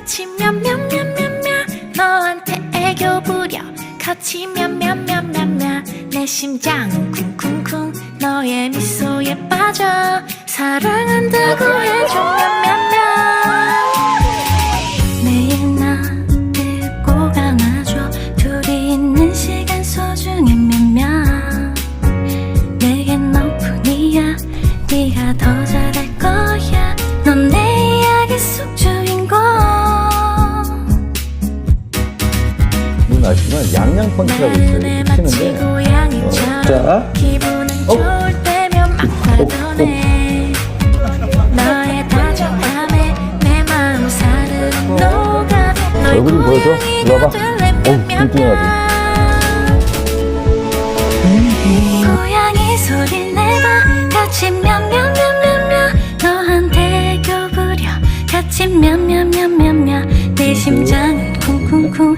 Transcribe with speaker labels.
Speaker 1: 같이 냠냠냠냠냠 너한테 애교 부려. 같이 냠냠냠냠냠 내 심장은 쿵쿵쿵. 너의 미소에 빠져. 사랑한다고 해줘. 냠냠냠 매일 나 듣고 감아줘. 둘이 있는 시간 소중해 몇몇 내겐 너뿐이야. 네가 더잘
Speaker 2: 이건 아시지만 양양 펀치라고 있어요. 이렇게 치는데
Speaker 1: 고양이처럼
Speaker 2: 자. 어.
Speaker 1: 마음 사르르 녹아 널
Speaker 2: 얼굴 좀 보여줘. 이리 와봐. 어우,
Speaker 1: 될래
Speaker 2: 뚱뚱하지.
Speaker 1: 고양이 소리 내봐 같이 냠냠냠냠냠 너한테 애교 부려 같이 냠냠냠냠냠 내 심장은 쿵쿵쿵